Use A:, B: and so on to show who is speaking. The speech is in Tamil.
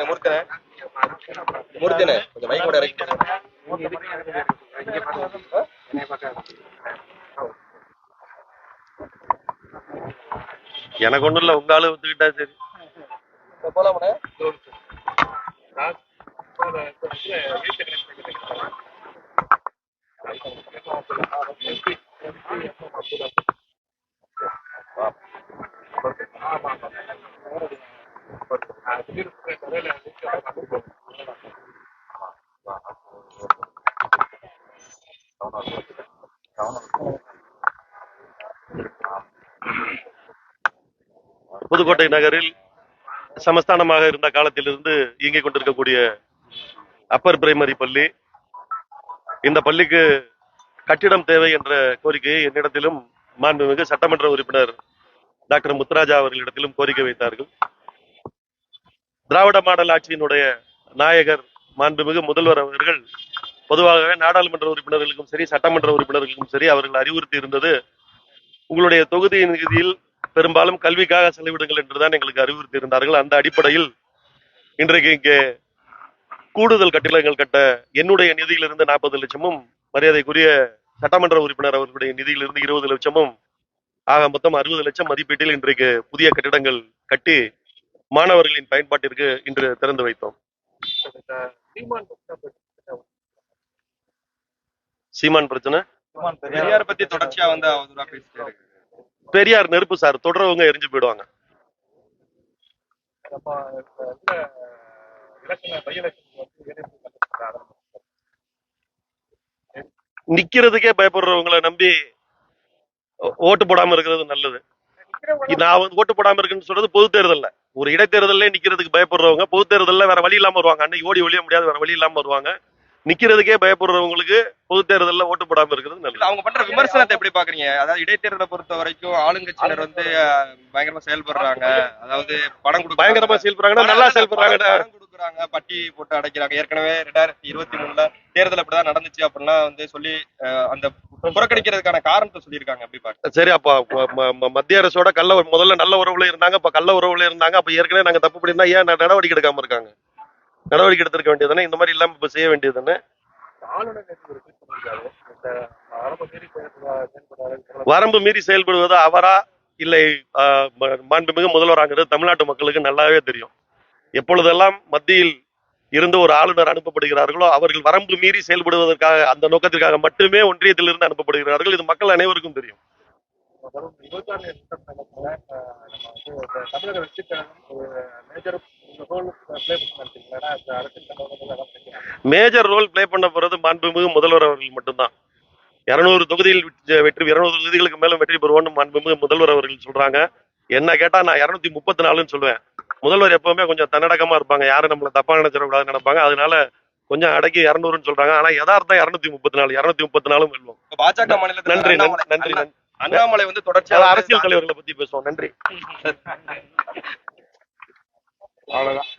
A: மூர்த்தனே மூர்த்தனே மூர்த்தனே கொஞ்சம் மைக் கூட இறக்கி
B: எனக்கு ஒண்ணும் இல்ல உங்க ஆளு ஒத்துக்கிட்டா சரி
A: போலாமண்ணே
B: புதுக்கோட்டை நகரில் சமஸ்தானமாக இருந்த காலத்திலிருந்து இயங்கிக் கொண்டிருக்கக்கூடிய அப்பர் பிரைமரி பள்ளி. இந்த பள்ளிக்கு கட்டிடம் தேவை என்ற கோரிக்கையை என்னிடத்திலும் மாண்புமிகு சட்டமன்ற உறுப்பினர் டாக்டர் முத்துராஜா அவர்களிடத்திலும் கோரிக்கை வைத்தார்கள். திராவிட மாடல் ஆட்சியினுடைய நாயகர் மாண்புமிகு முதல்வர் அவர்கள் பொதுவாகவே நாடாளுமன்ற உறுப்பினர்களுக்கும் சரி சட்டமன்ற உறுப்பினர்களுக்கும் சரி அவர்கள் அறிவுறுத்தி இருந்தது உங்களுடைய தொகுதி நிதியில் பெரும்பாலும் கல்விக்காக செலவிடுங்கள் என்றுதான் எங்களுக்கு அறிவுறுத்தி இருந்தார்கள். அந்த அடிப்படையில் இன்றைக்கு இங்கே கூடுதல் கட்டிடங்கள் கட்ட என்னுடைய நிதியிலிருந்து நாற்பது லட்சமும் மரியாதைக்குரிய சட்டமன்ற உறுப்பினர் அவர்களுடைய நிதியிலிருந்து இருபது லட்சமும் ஆக மொத்தம் அறுபது லட்சம் மதிப்பீட்டில் இன்றைக்கு புதிய கட்டிடங்கள் கட்டி மாணவர்களின் பயன்பாட்டிற்கு இன்று திறந்து வைத்தோம். சீமான் பிரச்சனை
A: பெரியார் பத்தி தொடர்ச்சியா வந்து
B: பெரியார் நெருப்பு சார் தொடர்றவங்க எரிஞ்சு போயிடுவாங்க. நிக்கிறதுக்கே பயப்படுறவங்கள நம்பி ஓட்டு போடாம இருக்கிறது நல்லது. நான் வந்து ஓட்டு போடாம இருக்குன்னு சொல்றது பொது தேர்தல்ல. ஒரு இடைத்தேர்தல்ல நிக்கிறதுக்கு பயப்படுறவங்க பொது தேர்தல்ல வேற வழி இல்லாம வருவாங்க. அன்னைக்கு ஓடி ஒழிய முடியாது வேற வழி இல்லாம வருவாங்க. நிக்கிறதுக்கே பயப்படுறவங்களுக்கு பொது தேர்தல்ல ஓட்டு போடாம இருக்கிறது நல்லது.
A: அவங்க பண்ற விமர்சனத்தை எப்படி பாக்குறீங்க? அதாவது இடைத்தேர்தலை பொறுத்த வரைக்கும் ஆளுங்கட்சியினர் வந்து பயங்கரமா செயல்படுறாங்க. அதாவது பணம் கொடுக்குறாங்க.
B: பயங்கரமா செயல்படுறாங்கன்னா நல்லா
A: பணம்
B: செயல்படுறாங்க.
A: பணம் கொடுக்குறாங்க. பட்டி போட்டு அடைக்கிறாங்க. ஏற்கனவே ரெண்டாயிரத்தி இருபத்தி மூணுல தேர்தல் அப்படிதான் நடந்துச்சு அப்படிலாம் வந்து சொல்லி அந்த புறக்கணிக்கிறதுக்கான காரணத்தை சொல்லியிருக்காங்க எப்படி பாருங்க
B: சரி அப்ப ம- ம- ம- மத்திய அரசோட கள்ள முதல்ல நல்ல உறவுல இருந்தாங்க அப்ப கள்ள உறவுல இருந்தாங்க அப்ப ஏற்கனவே நாங்க தப்பு பண்ணியிருந்தா ஏன் நடவடிக்கை எடுக்காம இருக்காங்க? நடவடிக்கை எடுத்திருக்க வேண்டியதுதானே? இந்த மாதிரி இல்லாம இப்ப செய்ய வேண்டியதுதானே? வரம்பு மீறி செயல்படுவது அவரா? இல்லை மாண்புமிகு முதல்வராங்கிறது தமிழ்நாட்டு மக்களுக்கு நல்லாவே தெரியும். எப்பொழுதெல்லாம் மத்தியில் இருந்து ஒரு ஆளுநர் அனுப்பப்படுகிறார்களோ அவர்கள் வரம்பு மீறி செயல்படுவதற்காக அந்த நோக்கத்திற்காக மட்டுமே ஒன்றியத்திலிருந்து அனுப்பப்படுகிறார்கள். இது மக்கள் அனைவருக்கும் தெரியும். மேஜர் ரோல் பிளே பண்ண போறது மாண்புமிகு முதல்வர் அவர்கள் மட்டும்தான். இருநூறு தொகுதியில் வெற்றி- வெற்றி இருநூறு தொகுதிகளுக்கு மேலும் வெற்றி பெறுவோம்னு மாண்புமிகு முதல்வர் அவர்கள் சொல்றாங்க. என்ன கேட்டா நான் இருநூத்தி முப்பத்தி நாலுன்னு சொல்லுவேன் முதல்வர் எப்பவுமே கொஞ்சம் தன்னடக்கமா இருப்பாங்க. யாரும் நம்மளை தப்பா நினைச்சிடக்கூடாதுன்னு நினைப்பாங்க. அதனால கொஞ்சம் அடக்கி இரநூறுன்னு சொல்றாங்க. ஆனா யதார்த்தம் இரநூத்தி முப்பத்தி நாலு இருநூத்தி முப்பத்தி நாலு வெல்வோம்
A: பாஜக மாநிலத்தில்
B: நன்றி நன்றி.
A: அண்ணாமலை வந்து தொடர்ச்சியாக
B: அரசியல் தலைவர்களை பத்தி பேசுவோம். நன்றி.
A: அவ்வளவுதான்.